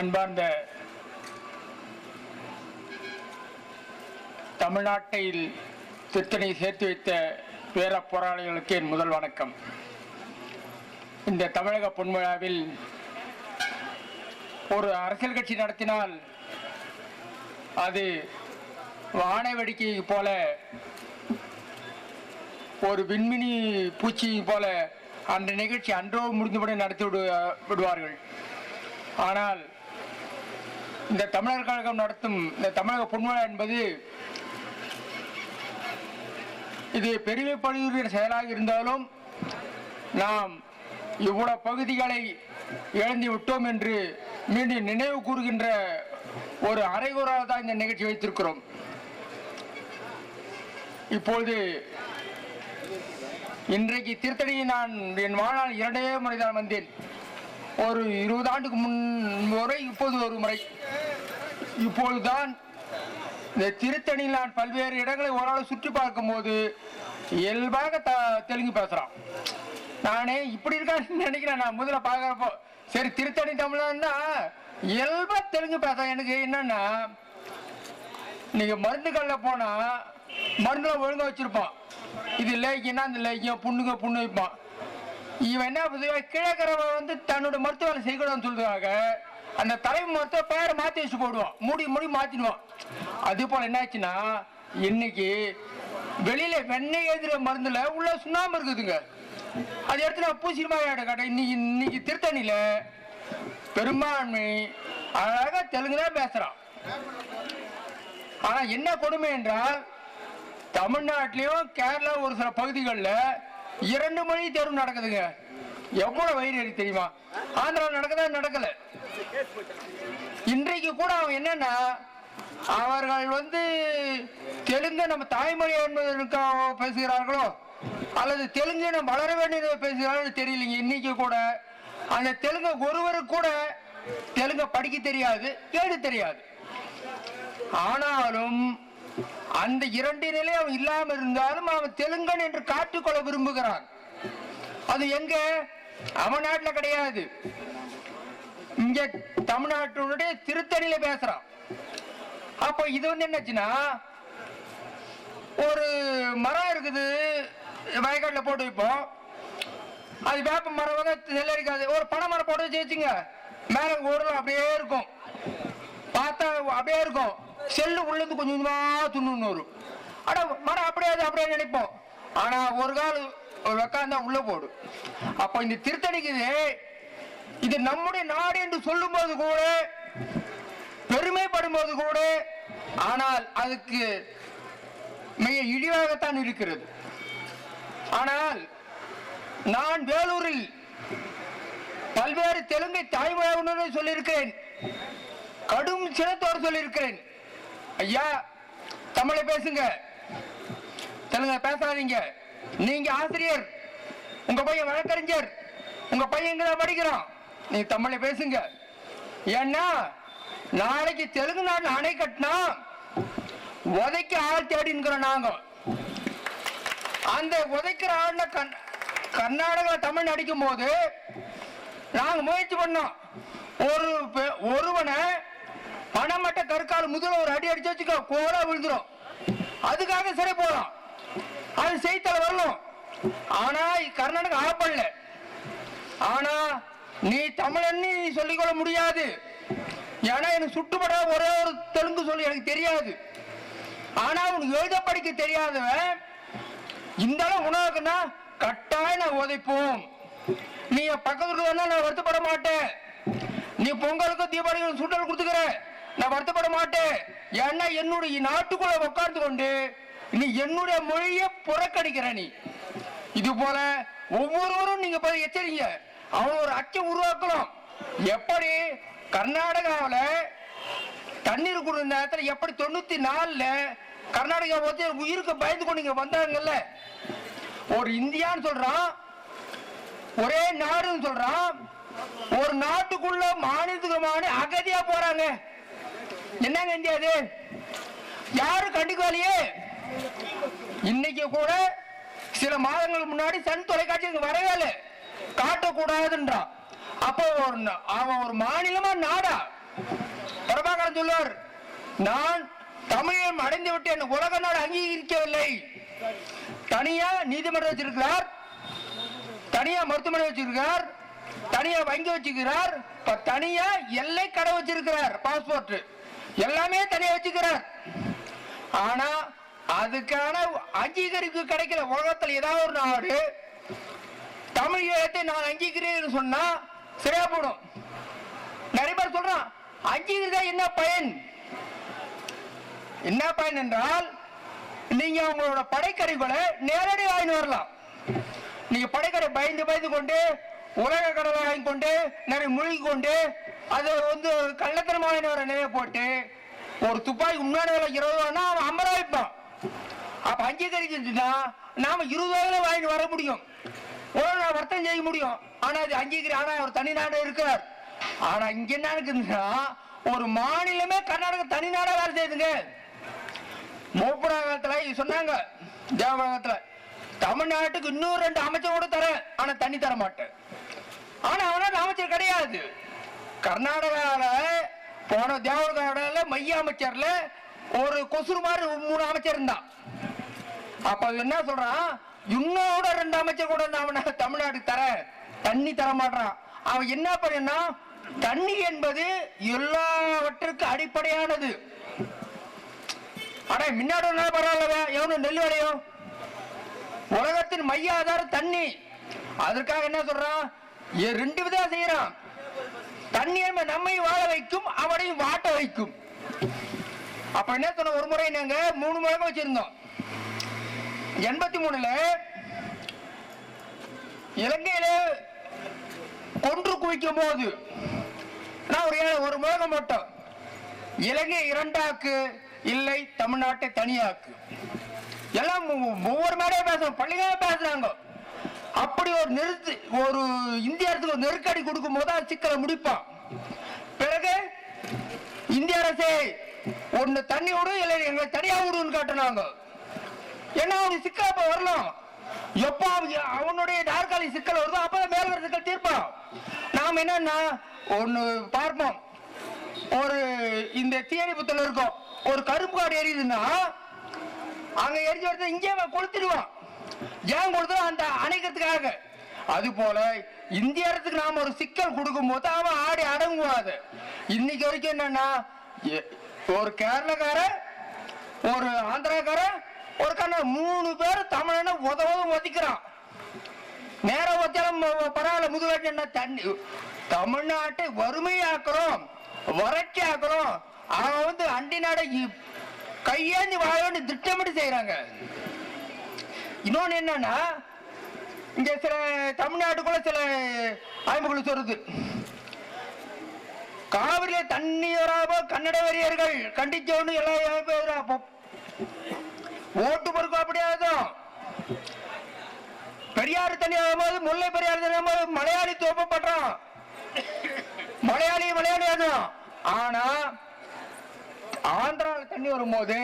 அன்பார்ந்த தமிழ்நாட்டில் திருத்தணி சேர்த்து வைத்த பேர போராளிகளுக்கு என் முதல் வணக்கம். இந்த தமிழக பொன்விழாவில் ஒரு அரசியல் கட்சி நடத்தினால் அது வான வெடிக்கை போல ஒரு விண்மினி பூச்சி போல அந்த நிகழ்ச்சி அன்றோ முடிந்தபடி நடத்தி விடு விடுவார்கள். ஆனால் இந்த தமிழர் கழகம் நடத்தும் இந்த தமிழக பொன்விழா என்பது இது பெருமைப்படுகிற செயலாக இருந்தாலும் நாம் இவ்வளவு பகுதிகளை இழந்து விட்டோம் என்று மீண்டும் நினைவு கூறுகின்ற ஒரு அரைகுறாக தான் இந்த நிகழ்ச்சி வைத்திருக்கிறோம். இப்பொழுது இன்றைக்கு திருத்தணியை நான் என் வாழ்நாள் இரண்டே முறை தான் வந்தேன். ஒரு இருபது ஆண்டுக்கு முன் முறை இப்போது ஒரு முறை. இப்பொழுதுதான் இந்த திருத்தணியில் நான் பல்வேறு இடங்களை ஓரளவு சுற்றி பார்க்கும்போது இயல்பாக த தெலுங்கு பேசுகிறான் நானே இப்படி இருக்கான்னு நினைக்கிறேன் நான் முதல்ல பார்க்குறப்போ. சரி திருத்தணி தமிழன்னா இயல்பா தெலுங்கு பேச எனக்கு என்னன்னா நீங்க மருந்துகளில் போனா மருந்துல ஒழுங்கா வச்சிருப்பான். இது லேக்கியன்னா அந்த லேக்கியம் புண்ணுங்க புண்ணு வைப்பான். இவன் என்ன பண்ணுவா கிழக்கிறவன் வந்து தன்னோட மருத்துவ செய்யக்கூடாதுன்னு சொல்றதுக்காக அந்த தலைமை மருத்துவ பேரை மாத்தி வச்சு போடுவான். மூடி மூடி மாத்திடுவான். அதே போல என்னாச்சுன்னா இன்னைக்கு வெளியில வெண்ணெய் எதிர மருந்துல உள்ள சுண்ணாம்பு இருக்குதுங்க. அது எடுத்து நான் பூசி கடை இன்னைக்கு இன்னைக்கு திருத்தணியில பெரும்பான்மை அழகாக தெலுங்கு தான் பேசுறான். ஆனா என்ன கொடுமை என்றால் தமிழ்நாட்டிலையும் கேரளா ஒரு சில பகுதிகளில் இரண்டு மணி தேர்வு நடக்குதுங்க. எவ்வளவு வயிறு எரி தெரியுமா? ஆந்திரா நடக்குதா? நடக்கல. இன்றைக்கு கூட அவன் என்னன்னா அவர்கள் வந்து தெலுங்கு நம்ம தாய்மொழி என்பதற்காக பேசுகிறார்களோ அல்லது தெலுங்கு நம்ம வளர வேண்டியதை பேசுகிறார்கள் தெரியலைங்க. இன்னைக்கு கூட அந்த தெலுங்கு ஒருவருக்கு கூட தெலுங்க படிக்க தெரியாது கேடு தெரியாது. ஆனாலும் அந்த இரண்டு நிலை அவன் இல்லாம இருந்தாலும் அவன் தெலுங்கன் என்று காட்டிக்கொள்ள விரும்புகிறான். அது எங்க? அவன் நாட்டுல கிடையாது. இங்க தமிழ்நாட்டினுடைய திருத்தணியில பேசுறான். அப்ப இது வந்து என்னாச்சுன்னா ஒரு மரம் இருக்குது வயக்காட்டில் போட்டு வைப்போம். அது வேப்ப மரம் வந்து நெல் இருக்காது ஒரு பனை மரம் போட்டு வச்சு வச்சுங்க. மேல ஒரு அப்படியே இருக்கும். பார்த்தா அப்படியே இருக்கும். செல்லு உள்ளது கொஞ்சம் கொஞ்சமா துண்ணுன்னு வரும். ஆனா மரம் அப்படியே அது அப்படியே நினைப்போம். ஆனா ஒரு கால் ஒரு உள்ளே உள்ள போடும் அப்ப இந்த திருத்தணிக்குது இது நம்முடைய நாடு என்று சொல்லும்போது கூட பெருமைப்படும் போது கூட ஆனால் அதுக்கு மிக இழிவாகத்தான் இருக்கிறது. ஆனால் நான் வேலூரில் பல்வேறு தெலுங்கை தாய்மொழியுடன் சொல்லியிருக்கிறேன். கடும் சினத்தோடு சொல்லியிருக்கிறேன். ஐயா தமிழை பேசுங்க. தெலுங்க பேசாதீங்க. நீங்க ஆசிரியர். உங்க பையன் வழக்கறிஞர். உங்க பையன் தான் படிக்கிறான். நீ தமிழை பேசுங்க. ஏன்னா நாளைக்கு தெலுங்கு நாட்டில் அணை கட்டினா உதைக்க ஆள் தேடிங்கிறோம் நாங்க. அந்த உதைக்கிற ஆள்ல கண் கர்நாடகா தமிழ் நடிக்கும் போது நாங்க முயற்சி பண்ணோம். ஒரு பெ- ஒருவனை பணமட்ட கற்கால் முதல்ல ஒரு அடி அடிச்சு வச்சுக்கோ கோலா விழுந்துரும். அதுக்காக சிறை போலாம். அது செய்தித்தாள் வரணும். ஆனா கர்நாடகா ஆப்பல்ல ஆனா நீ தமிழன் நீ சொல்லிக்கொள்ள முடியாது. ஏன்னா எனக்கு சுட்டுப்பட ஒரே ஒரு தெலுங்கு சொல்லி எனக்கு தெரியாது. ஆனா உனக்கு எழுத படிக்க தெரியாதவன் இந்த அளவு உணவுக்குன்னா கட்டாயம் நான் உதைப்போம். நீ என் வந்தா நான் வருத்தப்பட மாட்டேன். நீ பொங்கலுக்கும் தீபாவளிக்கும் சுட்டல் கொடுத்துக்கிற. நான் வருத்தப்பட மாட்டேன். ஏன்னா என்னுடைய நாட்டுக்குள்ள உட்கார்ந்து கொண்டு நீ என்னுடைய மொழியை புறக்கணிக்கிற நீ. இது போல ஒவ்வொருவரும் நீங்க போய் எச்சரிங்க. அவன் ஒரு அச்சம் உருவாக்கணும். எப்படி கர்நாடகாவில் தண்ணீர் கொடுத்த நேரத்தில் எப்படி தொண்ணூத்தி நாலுல கர்நாடகா பத்தி உயிருக்கு பயந்து கொண்டு இங்க வந்தாங்கல்ல? ஒரு இந்தியான்னு சொல்றான். ஒரே நாடுன்னு சொல்றான். ஒரு நாட்டுக்குள்ள மாநிலத்துக்குமான அகதியா போறாங்க. என்னங்க இந்தியா அது யாரும் கண்டுக்கலையே? இன்னைக்கு கூட சில மாதங்களுக்கு முன்னாடி சன் தொலைக்காட்சி இங்க வரவே இல்லை. காட்டக்கூடாதுன்றான் அப்போ ஒரு அவன் ஒரு மாநிலமா நாடா? பிரபாகரன் சொல்லுவார் நான் தமிழம் அடைந்து விட்டேன் உலக நாடு அங்கீகரிக்கவில்லை. தனியா நீதிமன்றம் வச்சிருக்கிறார். தனியா மருத்துவமனை வச்சிருக்கிறார். தனியா வங்கி வச்சிருக்கிறார். தனியா எல்லை கடை வச்சிருக்கிறார் பாஸ்போர்ட் எல்லாமே தனியா வச்சுக்கிறார். ஆனா அதுக்கான அங்கீகரிப்பு கிடைக்கல. உலகத்தில் ஏதாவது ஒரு நாடு தமிழ் ஈழத்தை நான் அங்கீகரிக்கிறேன்னு சொன்னா சரியா போடும். நிறைய பேர் சொல்றான் அங்கீகரித்தா என்ன பயன்? என்ன பயன் என்றால் நீங்க உங்களோட படைக்கறிகளை நேரடி வாங்கி வரலாம். நீங்க படைக்கடை பயந்து பயந்து கொண்டு உலக கடலை வாங்கி கொண்டு நிறைய மூழ்கி கொண்டு அது வந்து கள்ளத்தனமான ஒரு வர போட்டு ஒரு துப்பாக்கி முன்னாடி விலை இருபது ரூபான்னா அவன் ஐம்பது ரூபாய் விற்பான் அப்ப அங்கீகரிச்சுன்னா நாம இருபது ரூபாயில வாங்கி வர முடியும். ஒரு நாள் வர்த்தகம் செய்ய முடியும். ஆனா அது அங்கீகரி ஆனா அவர் தனி நாடு இருக்கிறார் ஆனா இங்க என்ன இருக்குதுன்னா ஒரு மாநிலமே கர்நாடக தனி நாடா வேலை செய்யுதுங்க. மூப்பனாகத்துல சொன்னாங்க தேவநாகத்துல தமிழ்நாட்டுக்கு இன்னும் ரெண்டு அமைச்சர் கூட தரேன். ஆனா தண்ணி தர மாட்டேன் ஆனா அவனால அமைச்சர் கிடையாது. கர்நாடகாவில் போன தேவநாடால மைய அமைச்சர்ல ஒரு கொசுறு மாதிரி மூணு அமைச்சர் இருந்தான். அப்ப என்ன சொல்றான்? இன்னோட ரெண்டு அமைச்சர் கூட நான் அவனை தமிழ்நாட்டுக்கு தரேன் தண்ணி தர மாட்டான். அவன் என்ன பண்ணா தண்ணி என்பது எல்லாவற்றுக்கும் அடிப்படையானது. அட முன்னாடி பரவாயில்லவா எவனும் நெல் விளையும்? உலகத்தின் மைய ஆதாரம் தண்ணி. அதற்காக என்ன சொல்றான்? ரெண்டு விதம் செய்யறான். தண்ணி நம்மை வாழ வைக்கும் அவனையும் வாட்ட வைக்கும். அப்ப என்ன சொன்ன ஒரு முறை நாங்க மூணு முழக்கம் வச்சிருந்தோம். எண்பத்தி மூணுல இலங்கையில கொன்று குவிக்கும் போது நான் ஒரு ஒரு முழக்கம் மட்டும். இலங்கை இரண்டாக்கு இல்லை தமிழ்நாட்டை தனியாக்கு. எல்லாம் ஒவ்வொரு மேடையும் பேசுறோம் பள்ளிகளே பேசுறாங்க. அப்படி ஒரு நெருத்து ஒரு இந்திய அரசுக்கு ஒரு நெருக்கடி கொடுக்கும் போது சிக்கலை முடிப்பான். பிறகு இந்திய அரசே ஒண்ணு தண்ணி விடு இல்லை எங்களை தனியா விடுன்னு காட்டினாங்க. ஏன்னா அவனுக்கு சிக்கல் அப்ப வரலாம் எப்போ அவனுடைய நாற்காலி சிக்கல் வருதோ அப்பதான் மேல்வர சிக்கல் தீர்ப்பான். நாம் என்னன்னா ஒண்ணு பார்ப்போம். ஒரு இந்த தீயணைப்புத்துல இருக்கும். ஒரு கரும்பு காடு எரியுதுன்னா அங்க எரிஞ்சு வரது இங்கே அவன் கொளுத்திடுவான். ஏன் கொடுத்தோம் அந்த அணைக்கிறதுக்காக. அது போல இந்திய அரசுக்கு நாம ஒரு சிக்கல் கொடுக்கும் போது அவன் ஆடி அடங்குவாது. இன்னைக்கு வரைக்கும் என்னன்னா ஒரு கேரளக்கார ஒரு ஆந்திராக்கார ஒரு கண்ண மூணு பேர் தமிழனை உதவ ஒதிக்கிறான் நேரம் ஒத்தியாலும் பரவாயில்ல முதுகாட்டி என்ன தண்ணி தமிழ்நாட்டை வறுமையாக்குறோம் வறட்சி ஆக்குறோம் அவன் வந்து அண்டி நாடை இ- கையேந்தி வாழன்னு திட்டமிட்டு செய்யறாங்க இன்னொன்னு என்னன்னா இங்க சில தமிழ்நாட்டுக்குள்ள சில ஆய்வுகள் சொல்றது காவிரியில தண்ணி கன்னட வெறியர்கள் கண்டிச்சோன்னு எல்லாம் ஓட்டு பொறுக்கும் அப்படியாதும் பெரியார் தண்ணி ஆகும்போது முல்லை பெரியார் தண்ணி போது மலையாளி தோப்பப்படுறான் மலையாளி மலையாளி ஆகும் ஆனா ஆந்திராவில் தண்ணி வரும்போது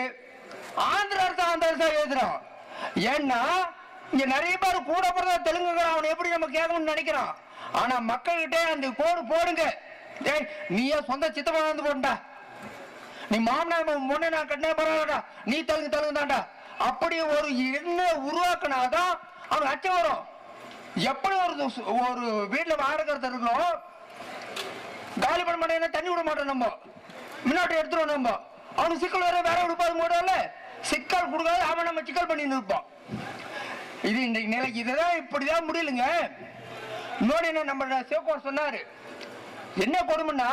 ஆந்திரா அரசு ஆந்திர அரசா எழுதுறோம். ஏன்னா இங்க நிறைய பேர் கூட பிறந்த தெலுங்குங்கிறான் அவனை எப்படி நம்ம கேட்கணும்னு நினைக்கிறான். ஆனா மக்கள்கிட்ட அந்த கோடு போடுங்க. டேய் நீயே சொந்த சித்தப்பா வந்து போண்டா நீ மாமனார் முன்னே நான் கட்டினே பரவாயில்லடா. நீ தெலுங்கு தெலுங்கு தான்டா அப்படி ஒரு எண்ண உருவாக்குனாதான் அவன் அச்சம் வரும். எப்படி ஒரு ஒரு வீட்டுல வாடகை இருக்கிறோம்? காலி பண்ண மாட்டேன் தண்ணி விட மாட்டோம் நம்ம. முன்னாடி எடுத்துருவோம் நம்ம. அவனுக்கு சிக்கல் வேற வேற கொடுப்பாது மூடல சிக்கல் கொடுக்காது அவன் நம்ம சிக்கல் பண்ணி நிற்பான் இது இன்றைக்கு நிலைக்கு இதுதான் இப்படிதான் முடியலங்க. இன்னொரு என்ன நம்ம சிவகுமார் சொன்னாரு. என்ன கொடுமைன்னா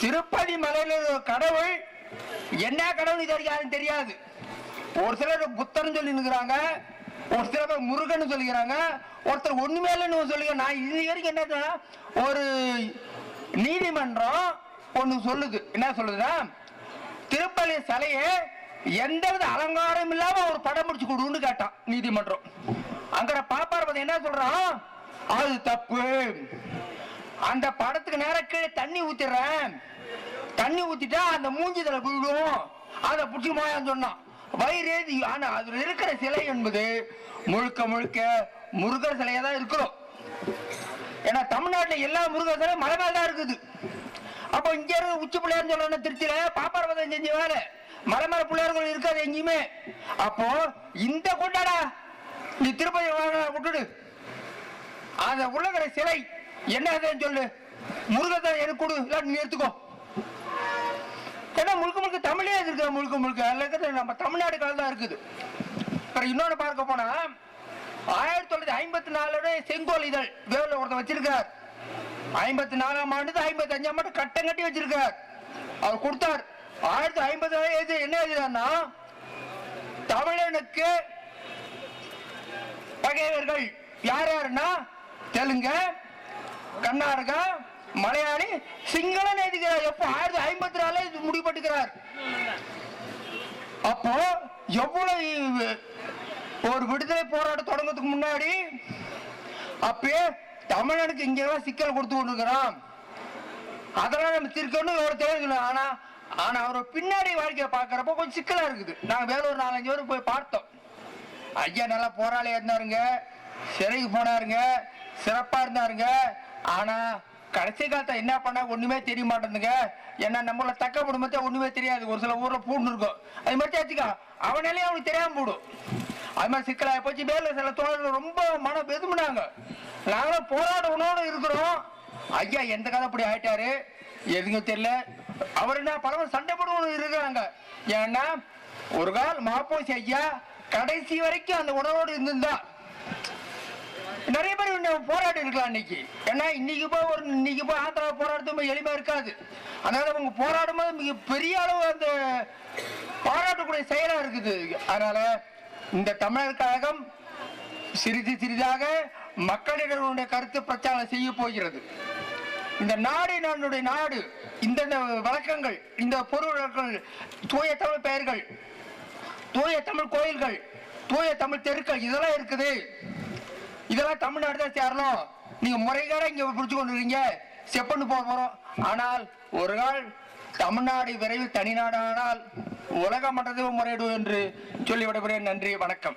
திருப்பதி மலையில கடவுள் என்ன கடவுள் இது யாரும் தெரியாது. ஒரு சிலர் புத்தர்னு சொல்லி நிற்கிறாங்க ஒரு சில பேர் முருகன் சொல்லிக்கிறாங்க ஒருத்தர் ஒண்ணுமே இல்லைன்னு சொல்லிக்க நான் இது வரைக்கும் என்னது ஒரு நீதிமன்றம் ஒன்று சொல்லுது. என்ன சொல்லுதுன்னா திருப்பள்ளி சிலையை எந்தவித அலங்காரம் இல்லாம ஒரு படம் முடிச்சு கொடுன்னு கேட்டான் நீதிமன்றம். அங்க பாப்பார பத்தி என்ன சொல்றான் அது தப்பு. அந்த படத்துக்கு நேரா கீழே தண்ணி ஊத்திடுறேன். தண்ணி ஊத்திட்டா அந்த மூஞ்சிதல விழும் அதை பிடிச்சி மாயான்னு சொன்னான். வயிறு ஆனா அதுல இருக்கிற சிலை என்பது முழுக்க முழுக்க முருகர் சிலையா தான் இருக்கிறோம். ஏன்னா தமிழ்நாட்டுல எல்லா முருகர்களும் மலை மேல தான் இருக்குது. அப்போ இங்க இருந்து உச்சி பிள்ளையார்னு சொல்லணும் திருச்சியில? பாப்பாரபதம் செஞ்ச வேலை. மலை மேல பிள்ளையார்கள் இருக்காது எங்கேயுமே. அப்போ இந்த கொண்டாடா நீ திருப்பதி விட்டுடு. அந்த உள்ளகிற சிலை என்ன அதுன்னு சொல்லு. முருகத்தை எனக்கு கொடு நீ எடுத்துக்கோ. ஏன்னா முழுக்க முழுக்க தமிழே இருக்கு முழுக்க முழுக்க. அதுல இருக்கிறது நம்ம தமிழ்நாடு காலம் தான் இருக்குது. அப்புறம் இன்னொன்னு பார்க்க போனா ஆயிரத்தி தொள்ளாயிரத்தி ஐம்பத்தி நாலோட செங்கோல் இதழ் வேவல ஒருத்தர் வச்சிருக்கார். ஐம்பத்தி நாலாம் ஆண்டு ஐம்பத்தி அஞ்சாம் ஆண்டு கட்டம் கட்டி வச்சிருக்கார். அவர் கொடுத்தார். ஆயிரத்தி ஐம்பத்தி எழுதி என்ன எழுதினா தமிழனுக்கு பகைவர்கள் யார் யாருன்னா தெலுங்க கர்நாடகா மலையாளி சிங்களம் எழுதுகிறார் எப்போ? ஆயிரத்தி ஐம்பத்தி நாலு இது முடிவெட்டுகிறார் அப்போ எவ்வளவு ஒரு விடுதலை போராட்டம் தொடங்கிறதுக்கு முன்னாடி அப்பயே தமிழனுக்கு இங்கெல்லாம் சிக்கல் கொடுத்து கொண்டிருக்கிறோம் அதெல்லாம் நம்ம திருக்கணும் ஒரு தெரியல ஆனா ஆனா அவரோட பின்னாடி வாழ்க்கையை பார்க்கறப்ப கொஞ்சம் சிக்கலா இருக்குது. நாங்க வேலூர் நாலஞ்சு பேரும் போய் பார்த்தோம். ஐயா நல்லா போராளியா இருந்தாருங்க. சிறைக்கு போனாருங்க. சிறப்பா இருந்தாருங்க. ஆனா கடைசி காலத்தை என்ன பண்ணா ஒண்ணுமே தெரிய மாட்டேங்குதுங்க. ஏன்னா நம்மள தக்க குடும்பத்தை ஒண்ணுமே தெரியாது. ஒரு சில ஊர்ல பூண்டு இருக்கும். அது மாதிரி வச்சுக்கா அவனாலே அவனுக்கு தெரியாம போடும் அது மாதிரி சிக்கலா போச்சு. மேல சில தோழர்கள் ரொம்ப மனம் பெதுமினாங்க நாங்களும் போராட போராடணும்னு இருக்கிறோம். ஐயா எந்த கதை அப்படி ஆயிட்டாரு? எதுங்க தெரியல. அவர் என்ன பரவாயில்ல சண்டை போடுவோம் இருக்கிறாங்க. ஏன்னா ஒரு கால் மாப்போசி ஐயா கடைசி வரைக்கும் அந்த உணவோடு இருந்திருந்தா. நிறைய பேர் இன்னும் போராடி இருக்கலாம் இன்னைக்கு. ஏன்னா இன்னைக்கு போய் ஒரு இன்னைக்கு போய் ஆந்திரா போராடுறது எளிமையா இருக்காது. அதனால அவங்க போராடும் போது மிக பெரிய அளவு அந்த பாராட்டக்கூடிய செயலா இருக்குது. அதனால இந்த தமிழர் கழகம் சிறிது சிறிதாக மக்களிடனுடைய கருத்து பிரச்சாரம் செய்ய போகிறது. இந்த நாடு நம்முடைய நாடு இந்த வழக்கங்கள் இந்த பொருள்கள் தூய தமிழ் பெயர்கள் தூய தமிழ் கோயில்கள் தூய தமிழ் தெருக்கள் இதெல்லாம் இருக்குது. இதெல்லாம் தமிழ்நாடு தான் சேரணும். நீங்க முறைகேட இங்க பிடிச்சு கொண்டு இருக்கீங்க செப்பன்னு போக போறோம். ஆனால் ஒரு நாள் தமிழ்நாடு விரைவில் தனிநாடானால் உலக மன்றத்தில் முறையிடுவோம் என்று சொல்லி விடைபெறேன் நன்றி வணக்கம்.